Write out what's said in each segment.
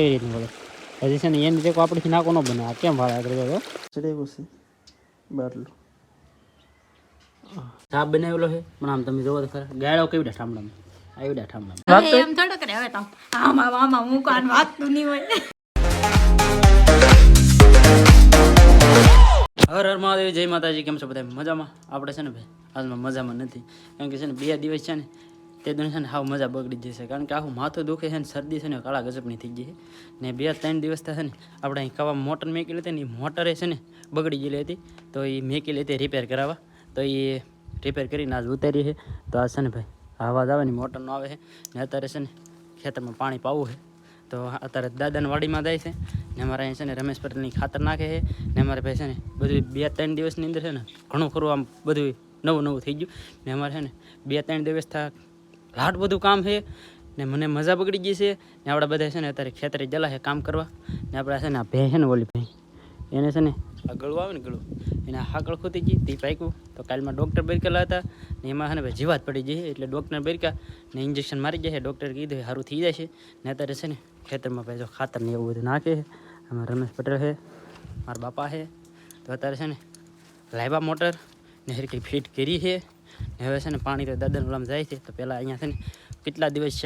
કેવી રીતનું હજી છે ને એની દેખો આપણેથી નાકો ન બને. કેમ ભાડે આગળ ગયો? ચડાવ્યો છે બાટલો. સાપ બનાવેલો છે. પણ આમ તમે જોવો તો ખરા. ગાળો કેવી રીતે ઠામડામાં આવી ઠામડામાં એમ થોડો કરે. હવે તો આમાં આમાં મૂકવાનું વાતનું નહીં હોય. હર હર મહાદેવ. જય માતાજી. કેમ છો બધા મજામાં? આપણે છે ને ભાઈ હાલમાં મજામાં નથી. કારણ કે છે ને બે દિવસ છે ને તે દુનિયા છે હાવ મજા બગડી જશે કારણ કે આખું માથું દુખે છે ને શરદી છે ને કાળા ગજબની થઈ ગઈ ને બે ત્રણ દિવસ છે ને આપણે અહીં કવા મોટર મેકેલી હતી ને એ મોટરે છે ને બગડી ગયેલી હતી તો એ મેકેલી હતી રિપેર કરાવવા તો એ રિપેર કરીને આજ ઉતારી છે તો આ છે ને ભાઈ અવાજ આવે ને મોટરનો આવે છે ને અત્યારે છે ને ખેતરમાં પાણી પાવું છે તો અત્યારે દાદાની વાડીમાં જાય છે ને અમારે અહીં છે ને રમેશ પટેલની ખાતર નાખે છે ને અમારે ભાઈ છે ને બધું બે ત્રણ દિવસની અંદર છે ને ઘણું ખરું આમ બધું નવું નવું થઈ ગયું ને અમારે છે ને બે ત્રણ દિવસ થા લાટ બધું કામ છે. ને મને મજા બગડી ગઈ છે. ને આપણા બધા છે ને અત્યારે ખેતરે જલા છે કામ કરવા. ને આપણે છે ને આ ભે છે ને ઓલી ભાઈ એને છે ને આ ગળું આવે ને ગળું, એને હાકળ ખૂતી ગઈ તે પાક્યું તો કાલમાં ડૉક્ટર બેરકેલા હતા. ને એમાં છે ને ભાઈ જીવાત પડી જઈ એટલે ડૉક્ટર બેરકા ને ઇન્જેક્શન મારી જશે ડૉક્ટર કીધું સારું થઈ જશે. ને અત્યારે છે ને ખેતરમાં ભાઈ જો ખાતર ને એવું બધું નાખે છે. આમાં રમેશ પટેલ છે, મારા બાપા છે. તો અત્યારે છે ને લાઈવા મોટર. ને હરકી ફિટ કરી છે. હવે છે ને પાણી તો દાદાને ઓલામાં જાય છે તો પહેલાં અહીંયા છે ને કેટલા દિવસ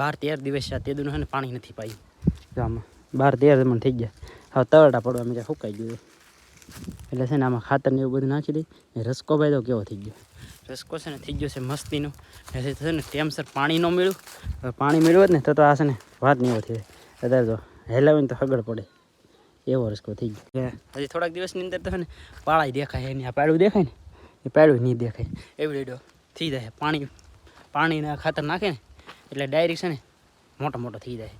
બાર તેર દિવસ તે દુનું છે ને પાણી નથી પાયું. આમાં બાર તેર મને થઈ ગયા. હવે તરડા પડવા મેં સુકાઈ ગયું એટલે છે ને આમાં ખાતર ને એવું બધું નાખી દઈ ને રસકો ભાઈ તો કેવો થઈ ગયો? રસકો છે ને થઈ ગયો છે મસ્તીનો. એટલે છે ને ટેમસર પાણી ન મળ્યું. હવે પાણી મેળવ્યું ને તો તો આ છે ને વાત નહીં એવો થઈ અત્યારે તો હેલાવીને તો હગડ પડે. એવો રસકો થઈ ગયો. હજી થોડાક દિવસની અંદર તો ને પાળાઈ દેખાય એની આ પાડું દેખાય ને? એ પાડ્યું નહીં દેખાય. એવી રીડો થઈ જાય. પાણી, પાણીના ખાતર નાખે ને એટલે ડાયરેક્ટ છે ને મોટો મોટો થઈ જાય.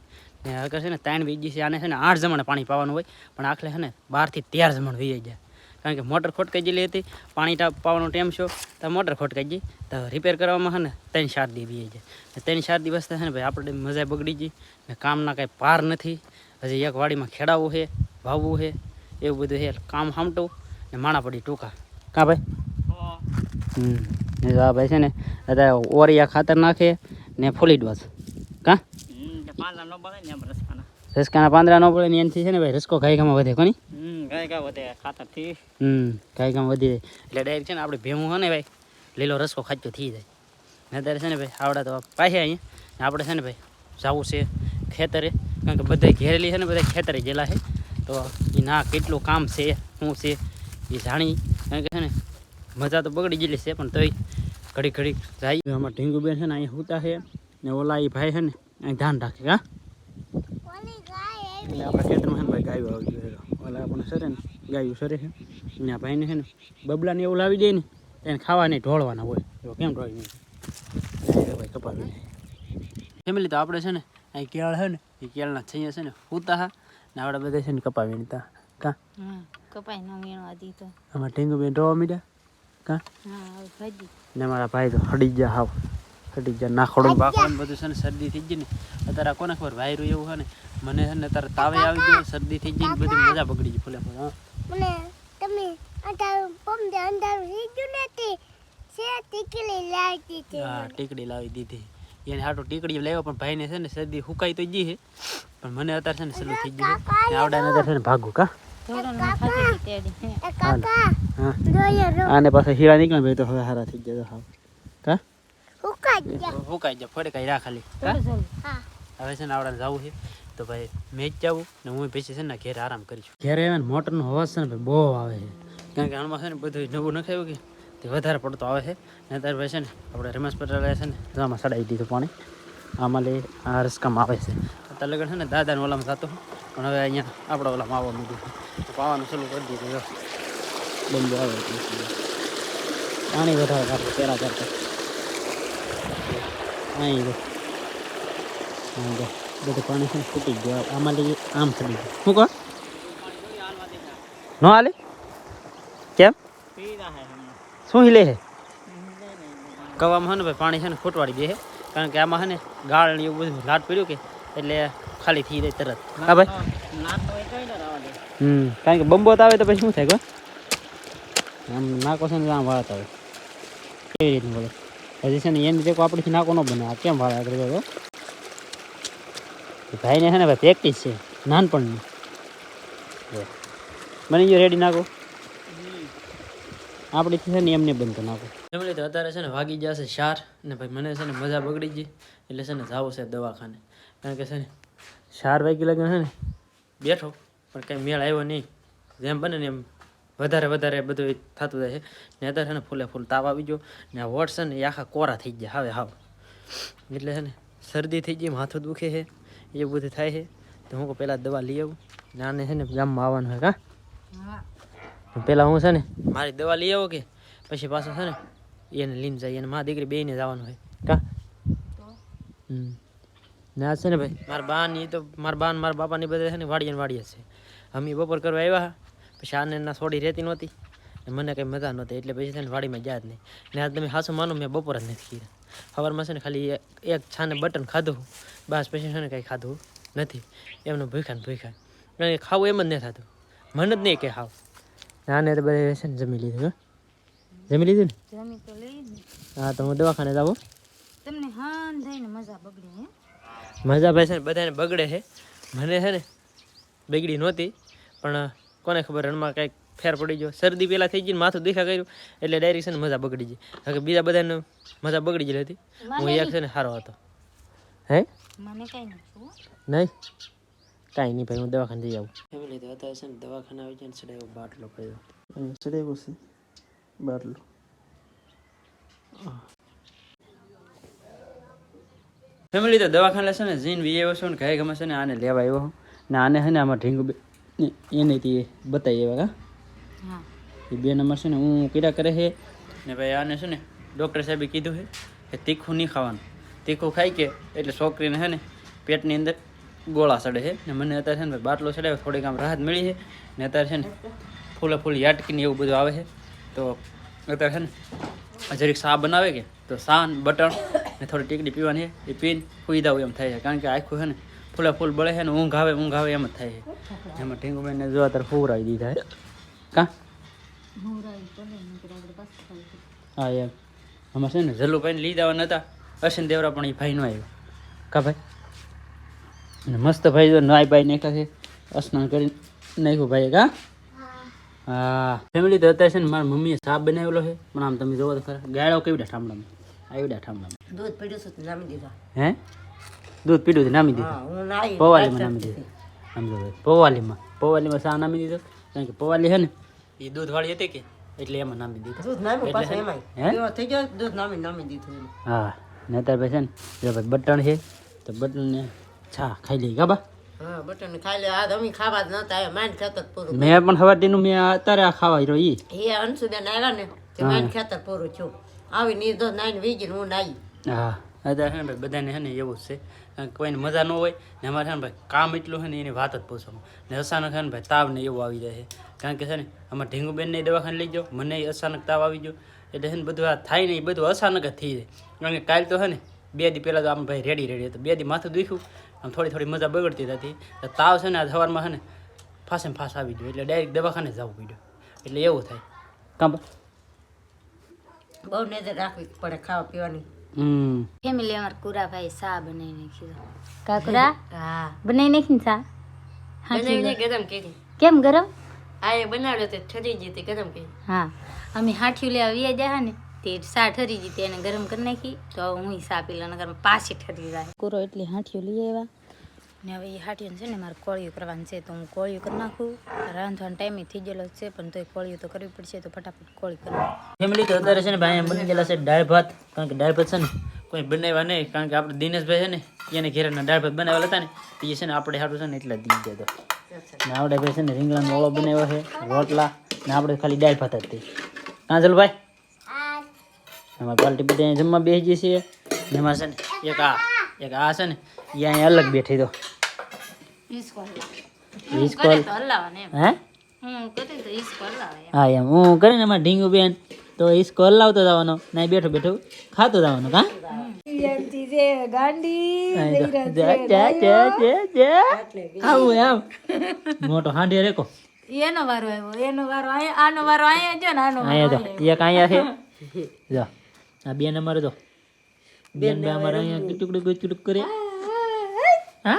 ને અગર છે ને ત્રણ વીજી છે આને છે ને આઠ જમણે પાણી પાવાનું હોય, પણ આખલે છે ને બારથી તેર જમણ વી જાય. કારણ કે મોટર ખોટકાઈ ગયેલી હતી, પાણી પાવાનો ટાઈમ છો, તો મોટર ખોટકાઈ ગઈ. તો રિપેર કરવામાં છે ને ત્રણ ચાર દી વી જાય. ત્રણ ચાર દિવસ છે ને ભાઈ આપણે મજા બગડી ગઈ. ને કામના કાંઈ પાર નથી. હજી એક વાડીમાં ખેડાવવું છે, વાવવું છે, એવું બધું છે. કામ સામટવું ને માણા પડી ટૂંકા. કાં ભાઈ? હમ. આ ભાઈ છે ને? અત્યારે ઓરિયા ખાતર નાખે ને ફૂલી ડોઝ. કા? રસકાના પાંદરા પાંદડા ન પડે ને એનાથી છે ને ભાઈ રસકો ગાયકામાં વધે કોની? હમ ગાય ગાય વધે ખાતરથી. હમ ગાયકામાં વધી જાય. એટલે ડાયરેક્ટ છે ને આપણે ભેમું હોય ને ભાઈ લીલો રસકો ખાચો થઈ જાય. ને અત્યારે છે ને ભાઈ આવડા તો પાછા અહીંયા. આપણે છે ને ભાઈ જવું છે ખેતરે. કારણ કે બધા ઘેરેલી છે ને બધા ખેતરે ગયેલા છે. તો એ ના કેટલું કામ છે શું છે એ જાણી. કારણ કે છે ને મજા તો બગડી ગયેલી છે પણ તોય ઘડી ઘડી જાય. આમાં ઢીંગુબેન છે ને અહીંયા સૂતા છે ને ઓલા એ ભાઈ છે ને અહીં ધ્યાન રાખે હા? એટલે આપણા ખેતરમાં છે ને ભાઈ ગાયું આવી ગયું ઓલા આપણને સરે ને ગાયું સરે છે. ને આ ભાઈને છે ને બબલાને એવું લાવી દે ને એને ખાવા નહીં ઢોળવાના હોય. જો કેમ ઢોળી નહીં. ભાઈ કપાવી ફેમિલી તો આપણે છે ને અહીં કેળ છે ને એ કેળના છૈયા છે ને સૂતા હા ને આપણે બધા છે ને કપાવી નહીં તા. કાં? કપાઈ ન વીણવા દીધો આમાં ઢીંગુબેન ઢોવા મીડ્યા? કાં? હા હવે ભાજી. ને મારા ભાઈ તો હડી ગયા હાવ. હડી ગયા નાખોડું બાખોડું બધું છે ને શરદી થઈ ગઈ ને. અત્યારે આ કોને ખબર વાયરું એવું હોય ને. મને છે ને અત્યારે તાવે આવી ગયો શરદી થઈ ગઈ ને બધી મજા બગડી ગઈ ફૂલે ફૂલે હા. મને તમે અંધારું પમદે અંધારું હીજું નથી છે ટીકડી લાવી દીધી. હા ટીકડી લાવી દીધી. એને હાટો ટીકડી લાવ્યો પણ ભાઈને છે ને શરદી હુકાઈ તો ગઈ છે. પણ મને અત્યારે છે ને સલું થઈ ગયું ને આવડાને અત્યારે છે ને ભાગું કા? ન કાકા. હા. આને પાછા હીરા નીકળે ભાઈ તો હવે હારા થઈ જાય હા કા? હુકાઈ ગયા. હુકાઈ જાય ફોડે કાંઈ રા ખાલી. હા. હવે છે ને આવડાને જવું છે. તો ભાઈ મેચ જાવું ને હું પછી છે ને ઘેર આરામ કરીશું. ઘેરે આવે ને મોટરનો અવાજ છે ને ભાઈ બહુ આવે છે. કારણ કે આમાં છે ને બધું નવું નખાયું કે. તે વધારે પડતો આવે છે. ને અત્યારે ભાઈ છે ને આપણે રમેશ પટેલે છે ને આમાં સડાવી દીધું પાણી. આમાં લઈ આ રસકામાં આવે છે. અત્યારે લગન છે ને દાદાને ઓલામાં જતો પણ હવે અહીંયા આપણે ઓલામાં આવવા માંડ્યું પાવાનું ચાલુ કરી દીધું બંધ આવે પાણી વધારે આપણે પેલા કરતા. અહીં જો. જો. બધું પાણી છે ફૂટી ગયું. આમાં લઈએ આમ ફૂટી ગયું. શું કહો? ન હાલે? કેમ? શું હિલે છે? કવામાં છે ને ભાઈ પાણી છે ને ફૂટવાડી દે છે. કારણ કે આમાં છે ને ગાળ ને એવું બધું લાટ પડ્યું કે એટલે ખાલી થઈ જાય તરત. હા ભાઈ? હમ કારણ કે બંબોત આવે તો પછી શું થાય કો આમ નાકો છે ને આમ વાળતા હોય. કેવી રીતનું બોલો? હજી છે ને એની ટેકો આપણેથી નાકો ન બને. આ કેમ વાળા આગળ ગયો ભાઈને છે ને ભાઈ પ્રેક્ટિસ છે. નાનપણની. બની ગયો રેડી નાખો. આપણી છે ને એમને બંધ નાખો. ફેમિલી તો અત્યારે છે ને વાગી જશે શાર ને ભાઈ મને છે ને મજા બગડી ગઈ. એટલે છે ને જવું છે દવાખાને. કારણ કે છે ને શાર વાગી લગ્ન છે ને. બેઠો. પણ કંઈ મેળ આવ્યો નહીં. જેમ બને ને એમ વધારે વધારે બધું એ થતું જાય છે. ને અત્યારે છે ને ફૂલે ફૂલ તાવ આવી ગયો. ને આ વોટ છે ને એ આખા કોરા થઈ ગયા. હવે હાવ. એટલે છે ને શરદી થઈ ગઈ માથું દુખે છે. એ બધું થાય છે. તો હું કહું પહેલાં દવા લઈ આવું. ને આને છે ને ગામમાં આવવાનું હોય કા? પહેલાં હું છે ને મારી દવા લઈ આવો કે પછી પાછું છે ને એને લઈને જાય અને મારા દીકરી બેયને જવાનું હોય. કા? હમ. ને આ છે ને ભાઈ મારા બા ની તો મારા બા ને મારા બાપાની બધા છે ને વાડીએ ને વાડીએ છે. અમે બપોર કરવા આવ્યા પછી આને ના છોડી રહેતી નહોતી મને કંઈ મજા નહોતી એટલે પછી છે ને વાડીમાં ગયા જ નહીં. ને આજ તમે હાસું માનો મેં બપોર જ નથી કીધા સવારમાં છે ને ખાલી એક- છાને બટન ખાધું બસ પછી છે ને કંઈ ખાધું નથી. એમનું ભૂખા ને ભૂખા અને ખાવું એમ જ નહીં થતું. મન જ નહીં કે ખાવ. નાને તો બધે છે ને જમી લીધું જમી લીધું ને. હા તો હું દવાખાને જાઉં તમને હાન થઈને મજા બગડી હે? મજા ભાઈ છે ને બધાને બગડે છે. મને છે ને બગડી નહોતી પણ કોને ખબર રણમાં કંઈક ફેર પડી ગયો. શરદી પહેલાં થઈ ગઈ ને માથું દેખા કર્યું એટલે ડાયરેક્ટ છે ને મજા બગડી ગઈ. કારણ કે બીજા બધાને મજા બગડી ગયેલી હતી. હું એક છે ને સારો હતો. હે? મને કઈ નથી હો. નહીં? કાંઈ નહીં ભાઈ હું દવાખાને જઈ આવું. ફેમિલી તો અત્યારે છે ને દવાખાને આવી જાય ને સડાયો બાટલો પડ્યો. સડાયો છે. બાટલો. ફેમિલી તો દવાખાને છે ને જીન વી આવ્યો છે ને ઘરે ગમે છે ને આને લેવા આવ્યો. ને આને છે ને આમાં ઢીંગુ બે એને તે બતાવી આવ્યા કા હા એ બે નંબર છે ને હું કર્યા કરે છે ને ભાઈ આને છે ને ડૉક્ટર સાહેબે કીધું છે કે તીખું નહીં ખાવાનું તીખું ખાઈ કે એટલે છોકરીને છે ને પેટની અંદર ગોળા ચડે છે ને મને અત્યારે છે ને ભાઈ બાટલો ચડાવ્યો થોડીક આમ રાહત મળી છે ને અત્યારે છે ને ફૂલે ફૂલ યાટકીને એવું બધું આવે છે તો અત્યારે છે ને આ જરીક શા બનાવે કે તો શા ને બટણ ને થોડી ટીકડી પીવાની છે એ પીને સુઈ જાવ એમ થાય છે કારણ કે આખું છે ને ફૂલે ફૂલ બળે છે ને ઊંઘ આવે ઊંઘ આવે એમ જ થાય છે. એમાં ઢીંગુબેનને જો અત્યારે ફૂવરાવી દીધા છે. કાં? હા એમ. આમાં છે ને જલ્લુભાઈને લીધા જવાના હતા અશ્વિન દેવરા પણ એ ભાઈ નો આવ્યો. કા ભાઈ? અને મસ્ત ભાઈ જો નાય ભાઈ નાખ્યા છે. સ્નાન કરી નાખ્યું ભાઈ કા? હા. ફેમિલી તો અત્યારે છે ને મારી મમ્મીએ સાપ બનાવેલો છે. પણ આમ તમે જોવો તો ખરા. ગાળો કેવડા ઠામડામાં? આવડા ઠામડામાં. દૂધ પીડ્યું છે નામી દીધા. હે? દૂધ પીડું નામી દીધું. હા હું પવાલીમાં નામી દીધું. સમજો પવાલીમાં. પવાલીમાં શા નામી દીધો? કારણ કે પવાલી હે ને એ દૂધ વાળી હતી કે? એટલે એમાં નામી દીધું. દૂધ નામી પાછું એમાં હે? થઈ ગયો દૂધ નામી નામી દીધું હા ને પછી ભાઈ છે ને જો ભાઈ બટણ છે તો બટણને છા ખાઈ લઈ ગાબા હા બટન ખાઈ લે. આ અમે ખાવા જ નતા આવ્યા માંડ ખેતર પૂરું મેં પણ સવારથી મેં અત્યારે આ ખાવા રહ્યો ઈ. અંશુબેન આવ્યા ને માંડ ખેતર પૂરું છું આવી ની દૂધ નાઈને વીગીને હું નાઈ. હા અત્યારે બધાને છે ને એવું છે. કોઈને મજા ન હોય ને અમારે છે ને ભાઈ કામ એટલું છે ને એની વાત જ પૂછવામાં. ને અચાનક છે ને ભાઈ તાવ ને એવું આવી જાય છે. કારણ કે છે ને અમારે ઢીંગુબેનને દવાખાને લઈ જાઓ મને અચાનક તાવ આવી ગયો. એટલે છે ને બધું આ થાય ને એ બધું અચાનક જ થઈ જાય. કારણ કે કાલ તો છે ને બે દી પહેલાં તો આમ ભાઈ રેડી રેડી હતું. બે દી માથું દુખ્યું. આમ થોડી થોડી મજા બગડતી હતી. તાવ છે ને આ સવારમાં છે ને ફાંસે ફાંસ આવી ગયો. એટલે ડાયરેક્ટ દવાખાને જવું પડ્યું. એટલે એવું થાય. કાં બહુ નજર રાખવી પડે ખાવા પીવાની. ફેમિલી અમાર કુરાભાઈ સા બનાવી નાખ્યો કાકુરા હા. બનાવીને નાખીને સા? બનાવીને ગરમ કરી. કેમ ગરમ? આ એ બનાવ્યો તે ઠરી ગઈ તે ગરમ કરી. હા. અમે હાઠિયું લેવા વિયા જાય ને તે સા ઠરી ગઈ તેને ગરમ કરી નાખી તો હું સા પીલા નગર પાછી ઠરી જાય. કુરો એટલી હાઠિયું લઈ આવ્યા. ને હવે એ હાઠિયું છે ને મારે કોળિયું કરવાનું છે, તો હું કોળિયું કરી નાખું. રાંધવાનો ટાઈમ થઈ ગયેલો છે, પણ તોય કોળિયું તો કરવી પડશે, તો ફટાફટ કોળી કરવું. ફેમિલી તો અત્યારે છે ને ભાઈ બની ગયેલા છે દાળ ભાત, કારણ કે દાળ ભાત છે ને કોઈ બનાવ્યા નહીં, કારણ કે આપણે દિનેશભાઈ છે ને એને ઘેરના દાળ ભાત બનાવેલા હતા ને એ છે ને આપણે સારું છે ને એટલે દી ગયા તો ને આપણે ભાઈ છે ને રીંગણાનો ઓળો બનાવ્યો છે, રોટલા, ને આપણે ખાલી દાળ ભાત હતી. કાંજલભાઈ એમાં પાલટી બધા જમવા બેસી જઈએ છીએ. એમાં છે ને એક આ એક આ છે ને, એ અહીંયા અલગ બેઠી તો. હે? હું એમ. કરીને એમાં. ઢીંગું બેન તો ઈસકો હલાવતો જવાનો. ના બેઠો બેઠો. ખાતો જવાનો કા? આવું એમ. મોટો હાંડી રેકો. એનો વારો આવ્યો એનો વારો અહીંયા આનો વારો અહીંયા જો ને આનો અહીંયા એક અહીંયા છે. જો. આ બે નંબર જો. બેન અમારે અહીંયા ટુકડું ટુકડું કરે કે હે?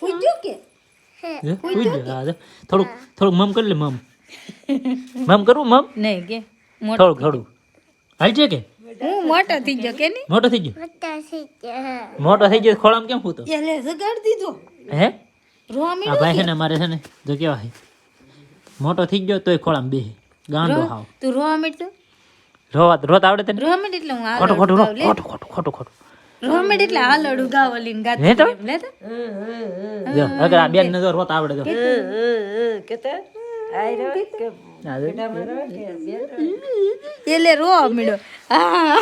સુઈ જા, હા, જા. થોડુંક થોડુંક મમ કરી લે મમ. મમ કરું મમ? નહીં કે. મોટો થોડુંક થોડુંક. હાલ છે કે? હું મોટો થઈ ગયો કે નહીં? મોટો થઈ ગયો? મોટા થઈ ગયો ખોળામ કેમ ફૂતો એટલે સગાડ દીધો. હે? રોમી આ ભાઈ છે ને મારે છે ને જો કેવા છે. મોટો થઈ ગયો તોય ખોળામ બે ગાંડો હાવ. તું રોવા મીટ રોવા રોત આવડે તને? રોવા મીટ એટલે હું ખોટું ખોટું ખોટું ખોટું ખોટું. ખોટું રોવા માંડ એટલે હાલડું ગાવલીન ગાત હે તો? લે જો અગર આ બેન આવડે જો કેતા? આઈ કે આ જો. એટલે રોવા માંડ્યો હા.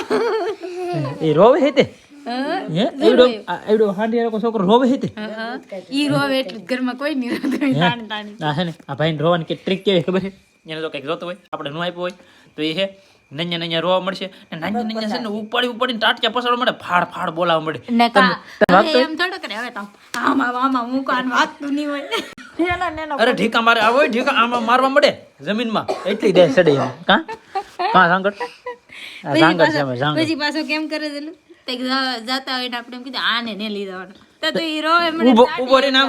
એ રોવે હે તે હા. હે? એવડો આ એવડો હાંડી વાળો છોકરો રોવે હે તે ઈ રોવે ઘરમાં કોઈ નહીં રોતું હે? તાણી તાણી. આ છે ને આ ભાઈને રોવાની કે ટ્રીક કેવી ખબર એને તો કંઈક જોતો હોય આપણે નું આપ્યું હોય તો એ છે નન્ય નન્ય રોવા મળશે ને નાન્ય નન્ય છે ને ઉપાડી ઉપાડીને ટાટક્યા પસાડવા મળે ફાડ ફાડ બોલાવા મળે. ને એમ થોડો કરે હવે તો આમાં આમાં હું કાન વાતતું નહીં હોય. અરે ઢીકા મારે આવો ઢીકા આમાં મારવા મળે? જમીનમાં. એટલી દે સડે કા? કા સાંગડ સાંગડ છે સાંગડ પછી પાછો કેમ કરે દેલું તે જાતા હોય ને આપણે એમ કીધું આને ને લઈ જવાનું તો તો રો એમ ઊભો ઊભો રે નામ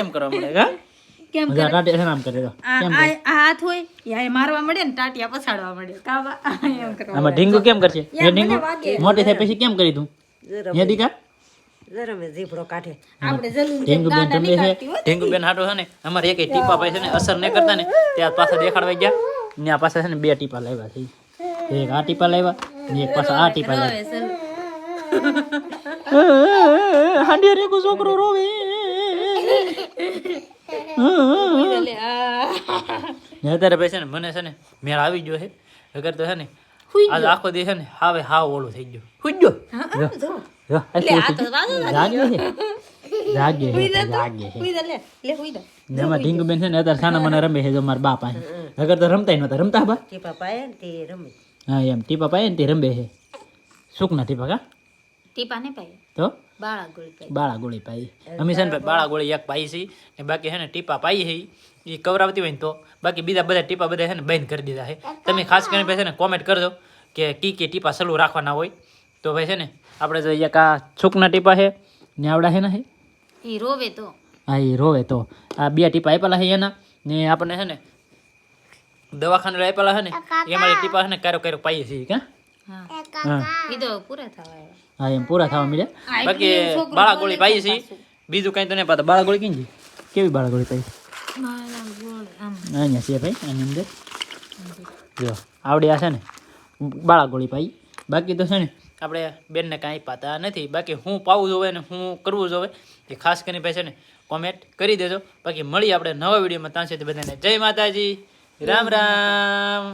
એમ કરવા મળે કા? કેમ કરે? ટાટિયા છે આમ કરે તો. આ હાથ હોય યાય મારવા મળે ને ટાટિયા પછાડવા મળે. કાબા એમ કરવા આમાં ઢીંગુ કેમ કરશે? એ ઢીંગુ મોટી થાય પછી કેમ કરી તું? હે દીકા? જરા જીભડો કાઢે. આપણે જલ્દી ઢીંગુ બેન તમે છે. ઢીંગુ બેન હાટો છે ને અમારે એક ટીપા પાસે ને અસર નહીં કરતા ને ત્યાં પાછા દેખાડવા ગયા. ને આ પાછા છે ને બે ટીપા લાવ્યા છે. એક આ ટીપા લાવ્યા ને એક પાછા આ ટીપા લાવ્યા. હાંડી રેકો છોકરો રોવે. ને અત્યારે ભાઈ છે ને મને છે ને મેળ આવી ગયો છે. અગર તો છે ને આજ આખો દી છે ને હવે હાવ ઓલું થઈ ગયો. હુઈ ગયો. જાગ્યો છે? ને અત્યારે સાના મને રમે છે મારા બાપ અગર તો રમતા નહોતા રમતા બા? ટીપા પાય ને તે રમે. હા એમ. ટીપા પાય ને તે રમે છે. સુખ ના ટીપા કા? ટીપા ને પાઈ તો? બાળા ગોળી પાઈ. અમે છે ને બાળા ગોળી એક પાઈ છે. ને બાકી છે ને ટીપા પાઈ છે. એ કવરાવતી હોય ને તો બાકી બીજા બધા ટીપા બધા છે ને બંધ કરી દીધા છે. તમે ખાસ કરીને ભાઈ છે ને કોમેન્ટ કરજો કે કી કે ટીપા સલું રાખવાના હોય. તો ભાઈ છે ને આપણે જો એક આ છૂકના ટીપા છે ને આવડા છે ને એ રોવે તો. હા એ રોવે તો. આ બે ટીપા આપેલા છે એના. ને આપણને છે ને દવાખાને આપેલા છે ને એમાં મારી ટીપા છે ને કારો કારો પાઈએ છીએ કે? હા. હા. ઈ તો પૂરા થવા હા એમ પૂરા થવા મળ્યા બાકી બાળા ગોળી પાઈએ છીએ બીજું કાંઈ તો નહીં પાતા બાળા ગોળી કઈ કેવી બાળા ગોળી પાઈ અહીંયા છે ભાઈ આની અંદર. જો આવડી આ છે ને બાળા ગોળી પાઈ. બાકી તો છે ને આપણે બેનને કાંઈ પાતા નથી. બાકી હું પાવું જોવે ને હું કરવું જોવે. એ ખાસ કરીને ભાઈ છે ને કોમેન્ટ કરી દેજો. બાકી મળી આપણે નવા વિડીયોમાં. ત્યાં સુધી બધાને જય માતાજી. રામ રામ.